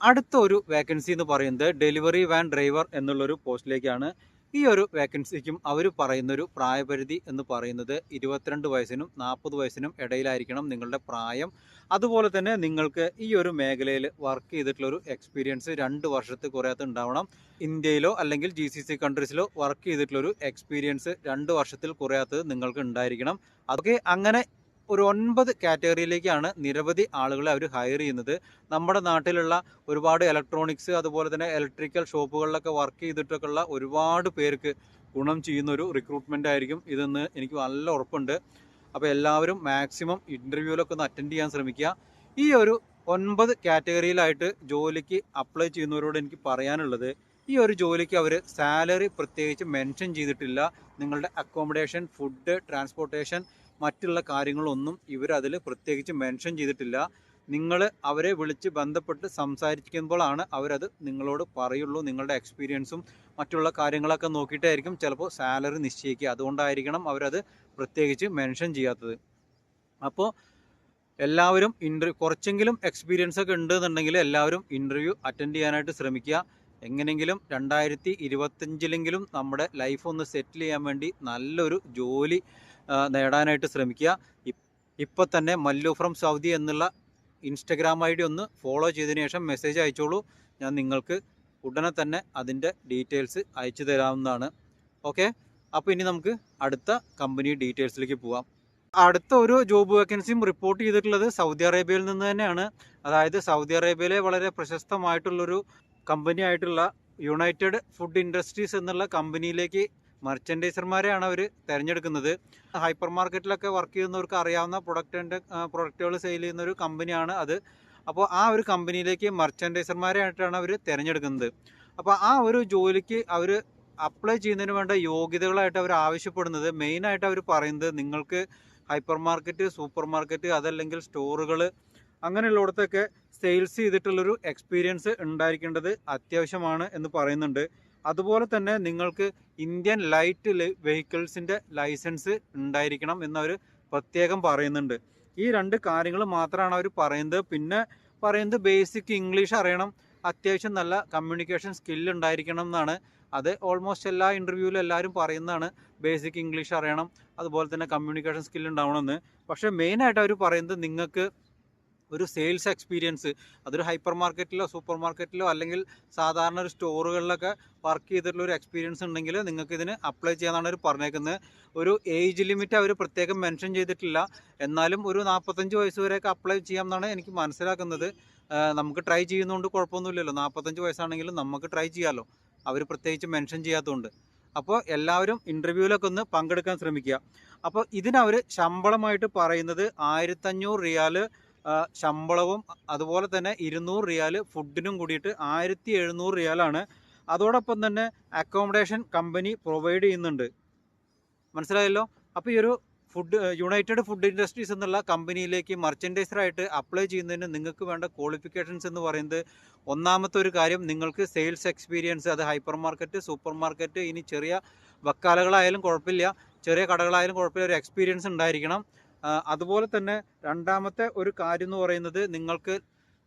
അടുത്ത ഒരു വേക്കൻസി എന്ന് പറയുന്നത് ഡെലിവറി വാൻ ഡ്രൈവർ എന്നുള്ളൊരു പോസ്റ്റിലേക്കാണ് ഈ ഒരു വേക്കൻസിക്കും അവർ പറയുന്നൊരു പ്രായപരിധി എന്ന് പറയുന്നത് ഇരുപത്തിരണ്ട് വയസ്സിനും നാൽപ്പത് വയസ്സിനും ഇടയിലായിരിക്കണം നിങ്ങളുടെ പ്രായം. അതുപോലെ തന്നെ നിങ്ങൾക്ക് ഈ ഒരു മേഖലയിൽ വർക്ക് ചെയ്തിട്ടുള്ള ഒരു എക്സ്പീരിയൻസ് രണ്ട് വർഷത്തിൽ കുറയാത്ത ഉണ്ടാവണം. ഇന്ത്യയിലോ അല്ലെങ്കിൽ ജി സി സി കൺട്രീസിലോ വർക്ക് ചെയ്തിട്ടുള്ളൊരു എക്സ്പീരിയൻസ് രണ്ട് വർഷത്തിൽ കുറയാത്തത് നിങ്ങൾക്ക് ഉണ്ടായിരിക്കണം. അതൊക്കെ അങ്ങനെ ഒരു ഒൻപത് കാറ്റഗറിയിലേക്കാണ് നിരവധി ആളുകളെ അവർ ഹയർ ചെയ്യുന്നത്. നമ്മുടെ നാട്ടിലുള്ള ഒരുപാട് ഇലക്ട്രോണിക്സ് അതുപോലെ തന്നെ ഇലക്ട്രിക്കൽ ഷോപ്പുകളിലൊക്കെ വർക്ക് ചെയ്തിട്ടൊക്കെയുള്ള ഒരുപാട് പേർക്ക് ഗുണം ചെയ്യുന്ന ഒരു റിക്രൂട്ട്മെന്റ് ആയിരിക്കും ഇതെന്ന് എനിക്ക് നല്ല ഉറപ്പുണ്ട്. അപ്പോൾ എല്ലാവരും മാക്സിമം ഇന്റർവ്യൂവിലൊക്കെ ഒന്ന് അറ്റൻഡ് ചെയ്യാൻ ശ്രമിക്കുക. ഈ ഒരു ഒൻപത് കാറ്റഗറിയിലായിട്ട് ജോലിക്ക് അപ്ലൈ ചെയ്യുന്നവരോട് എനിക്ക് പറയാനുള്ളത് ഈ ഒരു ജോലിക്ക് അവർ സാലറി പ്രത്യേകിച്ച് മെൻഷൻ ചെയ്തിട്ടില്ല. നിങ്ങളുടെ അക്കോമഡേഷൻ ഫുഡ് ട്രാൻസ്പോർട്ടേഷൻ മറ്റുള്ള കാര്യങ്ങളൊന്നും ഇവരതിൽ പ്രത്യേകിച്ച് മെൻഷൻ ചെയ്തിട്ടില്ല. നിങ്ങൾ അവരെ വിളിച്ച് ബന്ധപ്പെട്ട് സംസാരിക്കുമ്പോഴാണ് അവരത് നിങ്ങളോട് പറയുള്ളൂ. നിങ്ങളുടെ എക്സ്പീരിയൻസും മറ്റുള്ള കാര്യങ്ങളൊക്കെ നോക്കിയിട്ടായിരിക്കും ചിലപ്പോൾ സാലറി നിശ്ചയിക്കുക. അതുകൊണ്ടായിരിക്കണം അവരത് പ്രത്യേകിച്ച് മെൻഷൻ ചെയ്യാത്തത്. അപ്പോൾ എല്ലാവരും ഇന്റർവ്യൂ കുറച്ചെങ്കിലും എക്സ്പീരിയൻസ് ഒക്കെ ഉണ്ടെന്നുണ്ടെങ്കിൽ എല്ലാവരും ഇന്റർവ്യൂ അറ്റൻഡ് ചെയ്യാനായിട്ട് ശ്രമിക്കുക. എങ്ങനെയെങ്കിലും രണ്ടായിരത്തി ഇരുപത്തഞ്ചിലെങ്കിലും നമ്മുടെ ലൈഫ് ഒന്ന് സെറ്റിൽ ചെയ്യാൻ വേണ്ടി നല്ലൊരു ജോലി നേടാനായിട്ട് ശ്രമിക്കുക. ഇപ്പോൾ തന്നെ മല്ലു ഫ്രം സൗദി എന്നുള്ള ഇൻസ്റ്റഗ്രാം ഐ ഡി ഒന്ന് ഫോളോ ചെയ്തതിന് ശേഷം മെസ്സേജ് അയച്ചോളൂ. ഞാൻ നിങ്ങൾക്ക് ഉടനെ തന്നെ അതിന്റെ ഡീറ്റെയിൽസ് അയച്ചു തരാവുന്നതാണ്. ഓക്കെ അപ്പോൾ ഇനി നമുക്ക് അടുത്ത കമ്പനി ഡീറ്റെയിൽസിലേക്ക് പോവാം. അടുത്ത ഒരു ജോബ് വേക്കൻസിയും റിപ്പോർട്ട് ചെയ്തിട്ടുള്ളത് സൗദി അറേബ്യയിൽ നിന്ന് തന്നെയാണ്. അതായത് സൗദി അറേബ്യയിലെ വളരെ പ്രശസ്തമായിട്ടുള്ളൊരു കമ്പനി ആയിട്ടുള്ള യുണൈറ്റഡ് ഫുഡ് ഇൻഡസ്ട്രീസ് എന്നുള്ള കമ്പനിയിലേക്ക് മർച്ചൻഡൈസർമാരെയാണ് അവർ തിരഞ്ഞെടുക്കുന്നത്. ഹൈപ്പർ മാർക്കറ്റിലൊക്കെ വർക്ക് ചെയ്യുന്നവർക്ക് അറിയാവുന്ന പ്രൊഡക്റ്റിന്റെ പ്രൊഡക്റ്റുകൾ സെയിൽ ചെയ്യുന്ന ഒരു കമ്പനിയാണ് അത്. അപ്പോൾ ആ ഒരു കമ്പനിയിലേക്ക് മർച്ചൻഡൈസർമാരായിട്ടാണ് അവർ തിരഞ്ഞെടുക്കുന്നത്. അപ്പോൾ ആ ഒരു ജോലിക്ക് അവർ അപ്ലൈ ചെയ്യുന്നതിന് വേണ്ട യോഗ്യതകളായിട്ട് അവർ ആവശ്യപ്പെടുന്നത് മെയിനായിട്ട് അവർ പറയുന്നത് നിങ്ങൾക്ക് ഹൈപ്പർ മാർക്കറ്റ് സൂപ്പർ മാർക്കറ്റ് അതല്ലെങ്കിൽ സ്റ്റോറുകൾ അങ്ങനെയുള്ളിടത്തൊക്കെ സെയിൽസ് ചെയ്തിട്ടുള്ളൊരു എക്സ്പീരിയൻസ് ഉണ്ടായിരിക്കേണ്ടത് അത്യാവശ്യമാണ് എന്ന് പറയുന്നുണ്ട്. അതുപോലെ തന്നെ നിങ്ങൾക്ക് ഇന്ത്യൻ ലൈറ്റ് വെഹിക്കിൾസിന്റെ ലൈസൻസ് ഉണ്ടായിരിക്കണം എന്നവർ പ്രത്യേകം പറയുന്നുണ്ട്. ഈ രണ്ട് കാര്യങ്ങൾ മാത്രമാണ് അവർ പറയുന്നത്. പിന്നെ പറയുന്നത് ബേസിക് ഇംഗ്ലീഷ് അറിയണം. അത്യാവശ്യം നല്ല കമ്മ്യൂണിക്കേഷൻ സ്കില്ല് ഉണ്ടായിരിക്കണം എന്നാണ്. അത് ഓൾമോസ്റ്റ് എല്ലാ ഇന്റർവ്യൂവിലും എല്ലാവരും പറയുന്നതാണ്. ബേസിക് ഇംഗ്ലീഷ് അറിയണം. അതുപോലെ തന്നെ കമ്മ്യൂണിക്കേഷൻ സ്കില്ല് ഉണ്ടാവണമെന്ന്. പക്ഷേ മെയിനായിട്ട് അവർ പറയുന്നത് നിങ്ങൾക്ക് ഒരു സെയിൽസ് എക്സ്പീരിയൻസ് അതൊരു ഹൈപ്പർ മാർക്കറ്റിലോ സൂപ്പർ മാർക്കറ്റിലോ അല്ലെങ്കിൽ സാധാരണ ഒരു സ്റ്റോറുകളിലൊക്കെ വർക്ക് ചെയ്തിട്ടുള്ള ഒരു എക്സ്പീരിയൻസ് ഉണ്ടെങ്കിൽ നിങ്ങൾക്ക് ഇതിന് അപ്ലൈ ചെയ്യാനാണ് അവർ പറഞ്ഞേക്കുന്നത് ഒരു ഏജ് ലിമിറ്റ് അവർ പ്രത്യേകം മെൻഷൻ ചെയ്തിട്ടില്ല. എന്നാലും ഒരു നാൽപ്പത്തഞ്ച് വയസ്സ് വരെയൊക്കെ അപ്ലൈ ചെയ്യാമെന്നാണ് എനിക്ക് മനസ്സിലാക്കുന്നത്. നമുക്ക് ട്രൈ ചെയ്യുന്നതുകൊണ്ട് കുഴപ്പമൊന്നുമില്ലല്ലോ. നാൽപ്പത്തഞ്ച് വയസ്സാണെങ്കിലും നമുക്ക് ട്രൈ ചെയ്യാമല്ലോ അവർ പ്രത്യേകിച്ച് മെൻഷൻ ചെയ്യാത്തതുകൊണ്ട്. അപ്പോൾ എല്ലാവരും ഇന്റർവ്യൂവിലൊക്കെ ഒന്ന് പങ്കെടുക്കാൻ ശ്രമിക്കുക. അപ്പോൾ ഇതിനവർ ശമ്പളമായിട്ട് പറയുന്നത് ആയിരത്തഞ്ഞൂറ് റിയാൽ ആ, ശമ്പളവും അതുപോലെ തന്നെ ഇരുന്നൂറ് റിയാൽ ഫുഡിനും കൂടിയിട്ട് ആയിരത്തി എഴുന്നൂറ് റിയാലാണ്. അതോടൊപ്പം തന്നെ അക്കോമഡേഷൻ കമ്പനി പ്രൊവൈഡ് ചെയ്യുന്നുണ്ട്. മനസ്സിലായല്ലോ? അപ്പോൾ ഈ ഒരു ഫുഡ് യുണൈറ്റഡ് ഫുഡ് ഇൻഡസ്ട്രീസ് എന്നുള്ള കമ്പനിയിലേക്ക് മർച്ചൻഡൈസറായിട്ട് അപ്ലൈ ചെയ്യുന്നതിന് നിങ്ങൾക്ക് വേണ്ട ക്വാളിഫിക്കേഷൻസ് എന്ന് പറയുന്നത് ഒന്നാമത്തെ ഒരു കാര്യം നിങ്ങൾക്ക് സെയിൽസ് എക്സ്പീരിയൻസ് അത് ഹൈപ്പർ മാർക്കറ്റ് സൂപ്പർ മാർക്കറ്റ് ഇനി ചെറിയ വക്കാലകളായാലും കുഴപ്പമില്ല. ചെറിയ കടകളായാലും കുഴപ്പമില്ല. ഒരു എക്സ്പീരിയൻസ് ഉണ്ടായിരിക്കണം. അതുപോലെ തന്നെ രണ്ടാമത്തെ ഒരു കാര്യം എന്ന് പറയുന്നത് നിങ്ങൾക്ക്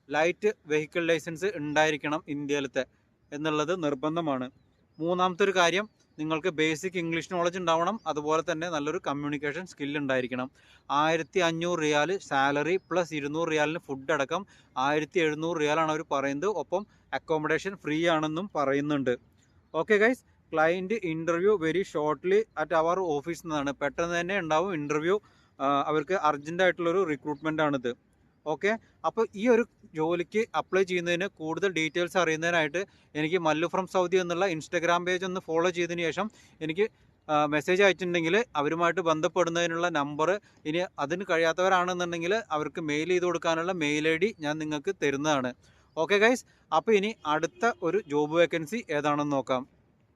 ലൈറ്റ് വെഹിക്കിൾ ലൈസൻസ് ഉണ്ടായിരിക്കണം ഇന്ത്യയിലത്തെ എന്നുള്ളത് നിർബന്ധമാണ്. മൂന്നാമത്തെ ഒരു കാര്യം നിങ്ങൾക്ക് ബേസിക് ഇംഗ്ലീഷ് നോളജ് ഉണ്ടാവണം അതുപോലെ തന്നെ നല്ലൊരു കമ്മ്യൂണിക്കേഷൻ സ്കിൽ ഉണ്ടായിരിക്കണം. ആയിരത്തി അഞ്ഞൂറ് റിയാൽ സാലറി പ്ലസ് ഇരുന്നൂറ് റിയാലിന് ഫുഡ് അടക്കം ആയിരത്തി എഴുന്നൂറ് റിയാലാണ് അവർ പറയുന്നത്. ഒപ്പം അക്കോമഡേഷൻ ഫ്രീ ആണെന്നും പറയുന്നുണ്ട്. Okay guys client interview very shortly at our ഓഫീസിൽ നിന്നാണ് പെട്ടെന്ന് തന്നെ ഉണ്ടാവും ഇന്റർവ്യൂ അവർക്ക് അർജന്റായിട്ടുള്ളൊരു റിക്രൂട്ട്മെന്റ് ആണിത്. ഓക്കെ അപ്പോൾ ഈ ഒരു ജോലിക്ക് അപ്ലൈ ചെയ്യുന്നതിന് കൂടുതൽ ഡീറ്റെയിൽസ് അറിയുന്നതിനായിട്ട് എനിക്ക് മല്ലു ഫ്രം സൗദി എന്നുള്ള ഇൻസ്റ്റഗ്രാം പേജ് ഒന്ന് ഫോളോ ചെയ്തതിന് ശേഷം എനിക്ക് മെസ്സേജ് അയച്ചിട്ടുണ്ടെങ്കിൽ അവരുമായിട്ട് ബന്ധപ്പെടുന്നതിനുള്ള നമ്പർ ഇനി അതിന് കഴിയാത്തവരാണെന്നുണ്ടെങ്കിൽ അവർക്ക് മെയിൽ ചെയ്ത് കൊടുക്കാനുള്ള മെയിൽ ഐ ഡി ഞാൻ നിങ്ങൾക്ക് തരുന്നതാണ്. ഓക്കെ ഗൈസ് അപ്പോൾ ഇനി അടുത്ത ഒരു ജോബ് വേക്കൻസി ഏതാണെന്ന് നോക്കാം.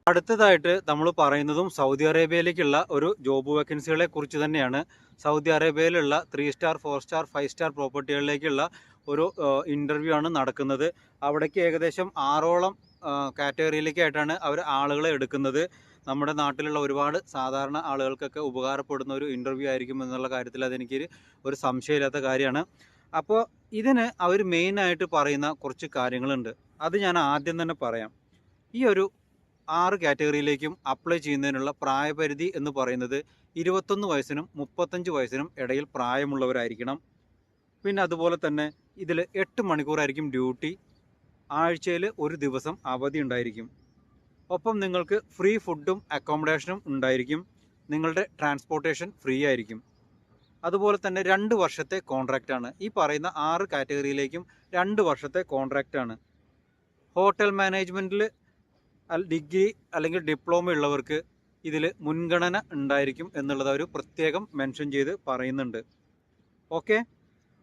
അടുത്തതായിട്ട് നമ്മൾ പറയുന്നതും സൗദി അറേബ്യയിലേക്കുള്ള ഒരു ജോബ് വേക്കൻസികളെ കുറിച്ച് തന്നെയാണ്. Saudi അറേബ്യയിലുള്ള three star four star five star പ്രോപ്പർട്ടികളിലേക്കുള്ള ഒരു ഇന്റർവ്യൂ ആണ് നടക്കുന്നത്. അവിടേക്ക് ഏകദേശം ആറോളം കാറ്റഗറിയിലേക്കായിട്ടാണ് അവർ ആളുകളെ എടുക്കുന്നത്. നമ്മുടെ നാട്ടിലുള്ള ഒരുപാട് സാധാരണ ആളുകൾക്കൊക്കെ ഉപകാരപ്പെടുന്ന ഒരു ഇന്റർവ്യൂ ആയിരിക്കും എന്നുള്ള കാര്യത്തിൽ അതെനിക്ക് ഒരു സംശയമില്ലാത്ത കാര്യമാണ്. അപ്പോൾ ഇതിന് അവർ മെയിനായിട്ട് പറയുന്ന കുറച്ച് കാര്യങ്ങളുണ്ട്. അത് ഞാൻ ആദ്യം തന്നെ പറയാം. ഈ ഒരു ആറ് കാറ്റഗറിയിലേക്കും അപ്ലൈ ചെയ്യുന്നതിനുള്ള പ്രായപരിധി എന്ന് പറയുന്നത് ഇരുപത്തൊന്ന് വയസ്സിനും മുപ്പത്തഞ്ച് വയസ്സിനും ഇടയിൽ പ്രായമുള്ളവരായിരിക്കണം. പിന്നെ അതുപോലെ തന്നെ ഇതിൽ എട്ട് മണിക്കൂറായിരിക്കും ഡ്യൂട്ടി. ആഴ്ചയിൽ ഒരു ദിവസം അവധി ഉണ്ടായിരിക്കും. ഒപ്പം നിങ്ങൾക്ക് ഫ്രീ ഫുഡും അക്കോമഡേഷനും ഉണ്ടായിരിക്കും. നിങ്ങളുടെ ട്രാൻസ്പോർട്ടേഷൻ ഫ്രീ ആയിരിക്കും. അതുപോലെ തന്നെ രണ്ട് വർഷത്തെ കോൺട്രാക്റ്റാണ് ഈ പറയുന്ന ആറ് കാറ്റഗറിയിലേക്കും രണ്ട് വർഷത്തെ കോൺട്രാക്റ്റാണ് ഹോട്ടൽ മാനേജ്മെന്റിൽ ഡിഗ്രി അല്ലെങ്കിൽ ഡിപ്ലോമ ഉള്ളവർക്ക് ഇതിൽ മുൻഗണന ഉണ്ടായിരിക്കും എന്നുള്ളത് അവർ പ്രത്യേകം മെൻഷൻ ചെയ്ത് പറയുന്നുണ്ട്. ഓക്കെ?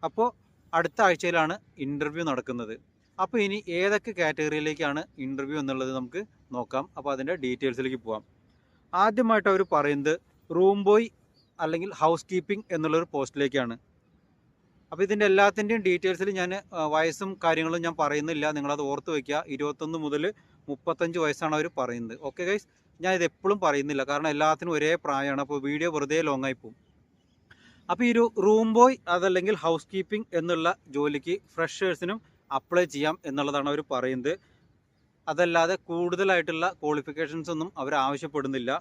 അപ്പോൾ അടുത്ത ആഴ്ചയിലാണ് ഇന്റർവ്യൂ നടക്കുന്നത്. അപ്പോൾ ഇനി ഏതൊക്കെ കാറ്റഗറിയിലേക്കാണ് ഇന്റർവ്യൂ എന്നുള്ളത് നമുക്ക് നോക്കാം. അപ്പോൾ അതിന്റെ ഡീറ്റെയിൽസിലേക്ക് പോവാം. ആദ്യമായിട്ട് അവർ പറയുന്നത് റൂം ബോയ് അല്ലെങ്കിൽ ഹൗസ് കീപ്പിംഗ് എന്നുള്ളൊരു പോസ്റ്റിലേക്കാണ്. അപ്പോൾ ഇതിന്റെ എല്ലാത്തിന്റെയും ഡീറ്റെയിൽസിൽ ഞാൻ വയസ്സും കാര്യങ്ങളും ഞാൻ പറയുന്നില്ല. നിങ്ങളത് ഓർത്ത് വയ്ക്കുക. ഇരുപത്തൊന്ന് മുതൽ മുപ്പത്തഞ്ച് വയസ്സാണ് അവർ പറയുന്നത്. ഓക്കെ ഗൈസ് ഞാൻ ഇത് എപ്പോഴും പറയുന്നില്ല. കാരണം എല്ലാത്തിനും ഒരേ പ്രായമാണ്. അപ്പോൾ വീഡിയോ വെറുതെ ലോങ് ആയി പോകും. അപ്പോൾ ഈ ഒരു റൂം ബോയ് അതല്ലെങ്കിൽ ഹൗസ് കീപ്പിംഗ് എന്നുള്ള ജോലിക്ക് ഫ്രഷേഴ്സിനും അപ്ലൈ ചെയ്യാം എന്നുള്ളതാണ് അവർ പറയുന്നത്. അതല്ലാതെ കൂടുതലായിട്ടുള്ള ക്വാളിഫിക്കേഷൻസ് ഒന്നും അവർ ആവശ്യപ്പെടുന്നില്ല.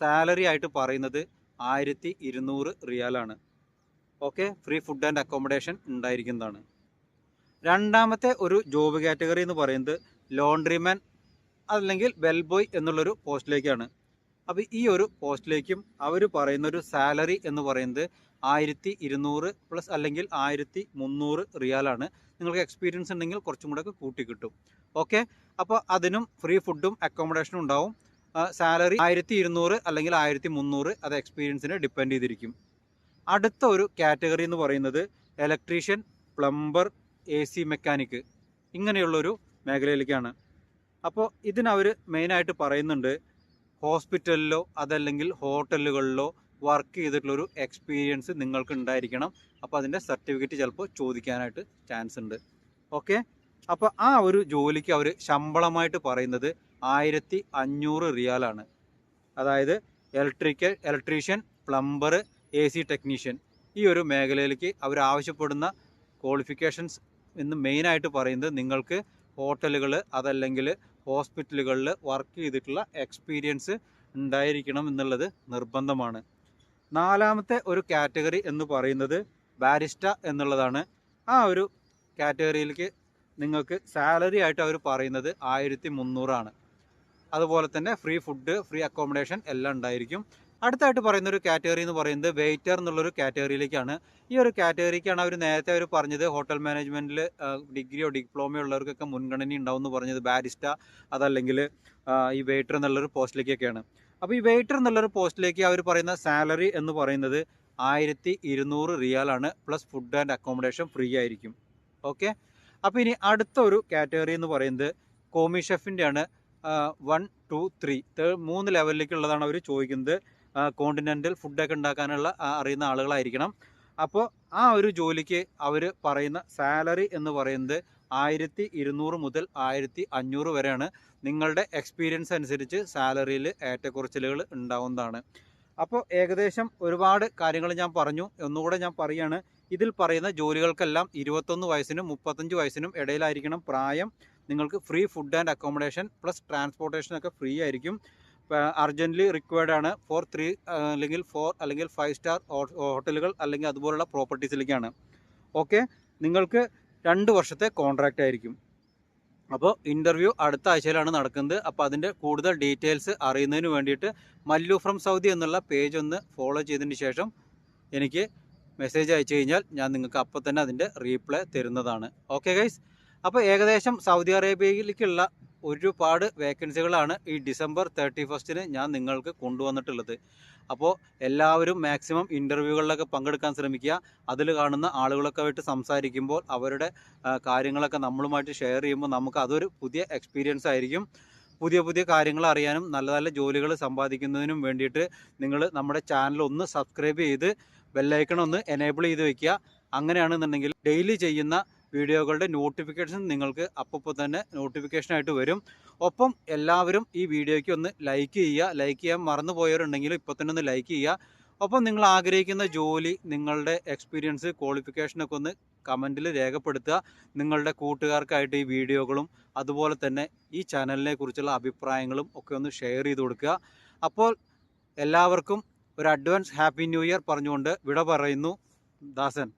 സാലറി ആയിട്ട് പറയുന്നത് ആയിരത്തി ഇരുന്നൂറ് റിയാലാണ് okay free food and accommodation ഉണ്ടായിരിക്കുന്നതാണ്. രണ്ടാമത്തെ ഒരു ജോബ് കാറ്റഗറി എന്ന് പറയുന്നത് ലോണ്ട്രിമാൻ അല്ലെങ്കിൽ ബെൽ ബോയ് എന്നുള്ളൊരു പോസ്റ്റിലേക്കാണ്. അപ്പോൾ ഈ ഒരു പോസ്റ്റിലേക്കും അവർ പറയുന്ന ഒരു സാലറി എന്ന് പറയുന്നത് ആയിരത്തി ഇരുന്നൂറ് പ്ലസ് അല്ലെങ്കിൽ ആയിരത്തി മുന്നൂറ് റിയാലാണ് നിങ്ങൾക്ക് എക്സ്പീരിയൻസ് ഉണ്ടെങ്കിൽ കുറച്ചും കൂടെ ഒക്കെ കൂട്ടി കിട്ടും. ഓക്കെ അപ്പോൾ അതിനും ഫ്രീ ഫുഡും അക്കോമഡേഷനും ഉണ്ടാവും. സാലറി ആയിരത്തി ഇരുന്നൂറ് അല്ലെങ്കിൽ ആയിരത്തി മുന്നൂറ് അത് എക്സ്പീരിയൻസിനെ ഡിപ്പെൻഡ് ചെയ്തിരിക്കും. അടുത്ത ഒരു കാറ്റഗറി എന്ന് പറയുന്നത് electrician plumber A C mechanic ഇങ്ങനെയുള്ളൊരു മേഖലയിലേക്കാണ്. അപ്പോൾ ഇതിനവർ മെയിനായിട്ട് പറയുന്നുണ്ട് ഹോസ്പിറ്റലിലോ അതല്ലെങ്കിൽ ഹോട്ടലുകളിലോ വർക്ക് ചെയ്തിട്ടുള്ളൊരു എക്സ്പീരിയൻസ് നിങ്ങൾക്ക് ഉണ്ടായിരിക്കണം അപ്പോൾ അതിന്റെ സർട്ടിഫിക്കറ്റ് ചിലപ്പോൾ ചോദിക്കാനായിട്ട് ചാൻസ് ഉണ്ട്. ഓക്കെ? അപ്പോൾ ആ ഒരു ജോലിക്ക് അവർ ശമ്പളമായിട്ട് പറയുന്നത് ആയിരത്തി അഞ്ഞൂറ് റിയാലാണ്. അതായത് electrical electrician plumber A C technician ഈ ഒരു മേഖലയിലേക്ക് അവർ ആവശ്യപ്പെടുന്ന ക്വാളിഫിക്കേഷൻസ് എന്ന് മെയിനായിട്ട് പറയുന്നത് നിങ്ങൾക്ക് ഹോട്ടലുകൾ അതല്ലെങ്കിൽ ഹോസ്പിറ്റലുകളിൽ വർക്ക് ചെയ്തിട്ടുള്ള എക്സ്പീരിയൻസ് ഉണ്ടായിരിക്കണം എന്നുള്ളത് നിർബന്ധമാണ്. നാലാമത്തെ ഒരു കാറ്റഗറി എന്ന് പറയുന്നത് ബാരിസ്റ്റ എന്നുള്ളതാണ്. ആ ഒരു കാറ്റഗറിയിലേക്ക് നിങ്ങൾക്ക് സാലറി ആയിട്ട് അവർ പറയുന്നത് ആയിരത്തി മുന്നൂറാണ്. അതുപോലെ തന്നെ ഫ്രീ ഫുഡ് ഫ്രീ അക്കോമഡേഷൻ എല്ലാം ഉണ്ടായിരിക്കും. അടുത്തായിട്ട് പറയുന്ന ഒരു കാറ്റഗറി എന്ന് പറയുന്നത് വെയിറ്റർ എന്നുള്ളൊരു കാറ്റഗറിയിലേക്കാണ് ഈ ഒരു കാറ്റഗറിക്കാണ് അവർ നേരത്തെ അവർ പറഞ്ഞത് ഹോട്ടൽ മാനേജ്മെന്റിൽ ഡിഗ്രിയോ ഡിപ്ലോമയോ ഉള്ളവർക്കൊക്കെ മുൻഗണന ഉണ്ടാവും എന്ന് പറഞ്ഞത് ബാരിസ്റ്റ അതല്ലെങ്കിൽ ഈ വെയിറ്റർ എന്നുള്ളൊരു പോസ്റ്റിലേക്കൊക്കെയാണ്. അപ്പോൾ ഈ വെയിറ്റർ എന്നുള്ളൊരു പോസ്റ്റിലേക്ക് അവർ പറയുന്ന സാലറി എന്ന് പറയുന്നത് ആയിരത്തി ഇരുന്നൂറ് റിയാലാണ് plus food and accommodation free ആയിരിക്കും. ഓക്കെ അപ്പോൾ ഇനി അടുത്ത ഒരു കാറ്റഗറി എന്ന് പറയുന്നത് കോമി ഷെഫിന്റെ ആണ് വൺ ടു ത്രീ മൂന്ന് ലെവലിലേക്കുള്ളതാണ് അവർ ചോദിക്കുന്നത്. കോണ്ടിനെന്റൽ ഫുഡൊക്കെ ഉണ്ടാക്കാനുള്ള അറിയുന്ന ആളുകളായിരിക്കണം. അപ്പോൾ ആ ഒരു ജോലിക്ക് അവർ പറയുന്ന സാലറി എന്ന് പറയുന്നത് ആയിരത്തി ഇരുന്നൂറ് മുതൽ ആയിരത്തി അഞ്ഞൂറ് വരെയാണ്. നിങ്ങളുടെ എക്സ്പീരിയൻസ് അനുസരിച്ച് സാലറിയിൽ ഏറ്റക്കുറച്ചിലുകൾ ഉണ്ടാവുന്നതാണ്. അപ്പോൾ ഏകദേശം ഒരുപാട് കാര്യങ്ങൾ ഞാൻ പറഞ്ഞു. ഒന്നുകൂടെ ഞാൻ പറയുകയാണ് ഇതിൽ പറയുന്ന ജോലികൾക്കെല്ലാം ഇരുപത്തൊന്ന് വയസ്സിനും മുപ്പത്തഞ്ച് വയസ്സിനും ഇടയിലായിരിക്കണം പ്രായം. നിങ്ങൾക്ക് free food and accommodation plus transportation ഒക്കെ ഫ്രീ ആയിരിക്കും. അർജന്റ്ലി റിക്വയർഡ് ആണ് ഫോർ ത്രീ അല്ലെങ്കിൽ ഫോർ അല്ലെങ്കിൽ ഫൈവ് സ്റ്റാർ ഹോട്ടലുകൾ അല്ലെങ്കിൽ അതുപോലുള്ള പ്രോപ്പർട്ടീസിലേക്കാണ്. ഓക്കെ നിങ്ങൾക്ക് രണ്ട് വർഷത്തെ കോൺട്രാക്റ്റ് ആയിരിക്കും. അപ്പോൾ ഇന്റർവ്യൂ അടുത്ത ആഴ്ചയിലാണ് നടക്കുന്നത്. അപ്പോൾ അതിന്റെ കൂടുതൽ ഡീറ്റെയിൽസ് അറിയുന്നതിന് വേണ്ടിയിട്ട് മല്ലു ഫ്രം സൗദി എന്നുള്ള പേജ് ഒന്ന് ഫോളോ ചെയ്തതിന് ശേഷം എനിക്ക് മെസ്സേജ് അയച്ചു കഴിഞ്ഞാൽ ഞാൻ നിങ്ങൾക്ക് അപ്പോൾ തന്നെ അതിന്റെ റീപ്ലൈ തരുന്നതാണ്. ഓക്കെ ഗൈസ് അപ്പോൾ ഏകദേശം സൗദി അറേബ്യയിലേക്കുള്ള ഒരുപാട് വേക്കൻസികളാണ് ഈ ഡിസംബർ തേർട്ടി ഫസ്റ്റിന് ഞാൻ നിങ്ങൾക്ക് കൊണ്ടുവന്നിട്ടുള്ളത്. അപ്പോൾ എല്ലാവരും മാക്സിമം ഇന്റർവ്യൂകളിലൊക്കെ പങ്കെടുക്കാൻ ശ്രമിക്കുക. അതിൽ കാണുന്ന ആളുകളൊക്കെ ആയിട്ട് സംസാരിക്കുമ്പോൾ അവരുടെ കാര്യങ്ങളൊക്കെ നമ്മളുമായിട്ട് ഷെയർ ചെയ്യുമ്പോൾ നമുക്ക് അതൊരു പുതിയ എക്സ്പീരിയൻസ് ആയിരിക്കും. പുതിയ പുതിയ കാര്യങ്ങൾ അറിയാനും നല്ല നല്ല ജോലികൾ സമ്പാദിക്കുന്നതിനും വേണ്ടിയിട്ട് നിങ്ങൾ നമ്മുടെ ചാനൽ ഒന്ന് സബ്സ്ക്രൈബ് ചെയ്ത് ബെല്ലൈക്കൺ ഒന്ന് എനേബിൾ ചെയ്ത് വയ്ക്കുക അങ്ങനെയാണെന്നുണ്ടെങ്കിൽ ഡെയിലി ചെയ്യുന്ന വീഡിയോകളുടെ നോട്ടിഫിക്കേഷൻ നിങ്ങൾക്ക് അപ്പപ്പോൾ തന്നെ നോട്ടിഫിക്കേഷനായിട്ട് വരും. ഒപ്പം എല്ലാവരും ഈ വീഡിയോയ്ക്ക് ഒന്ന് ലൈക്ക് ചെയ്യുക. ലൈക്ക് ചെയ്യാൻ മറന്നു പോയവരുണ്ടെങ്കിൽ ഇപ്പോൾ തന്നെ ഒന്ന് ലൈക്ക് ചെയ്യുക. ഒപ്പം നിങ്ങൾ ആഗ്രഹിക്കുന്ന ജോലി നിങ്ങളുടെ എക്സ്പീരിയൻസ് ക്വാളിഫിക്കേഷനൊക്കെ ഒന്ന് കമന്റിൽ രേഖപ്പെടുത്തുക. നിങ്ങളുടെ കൂട്ടുകാർക്കായിട്ട് ഈ വീഡിയോകളും അതുപോലെ തന്നെ ഈ ചാനലിനെ കുറിച്ചുള്ള അഭിപ്രായങ്ങളും ഒക്കെ ഒന്ന് ഷെയർ ചെയ്ത് കൊടുക്കുക. അപ്പോൾ എല്ലാവർക്കും ഒരു അഡ്വാൻസ് ഹാപ്പി ന്യൂ ഇയർ പറഞ്ഞുകൊണ്ട് വിട പറയുന്നു. ദാസൻ.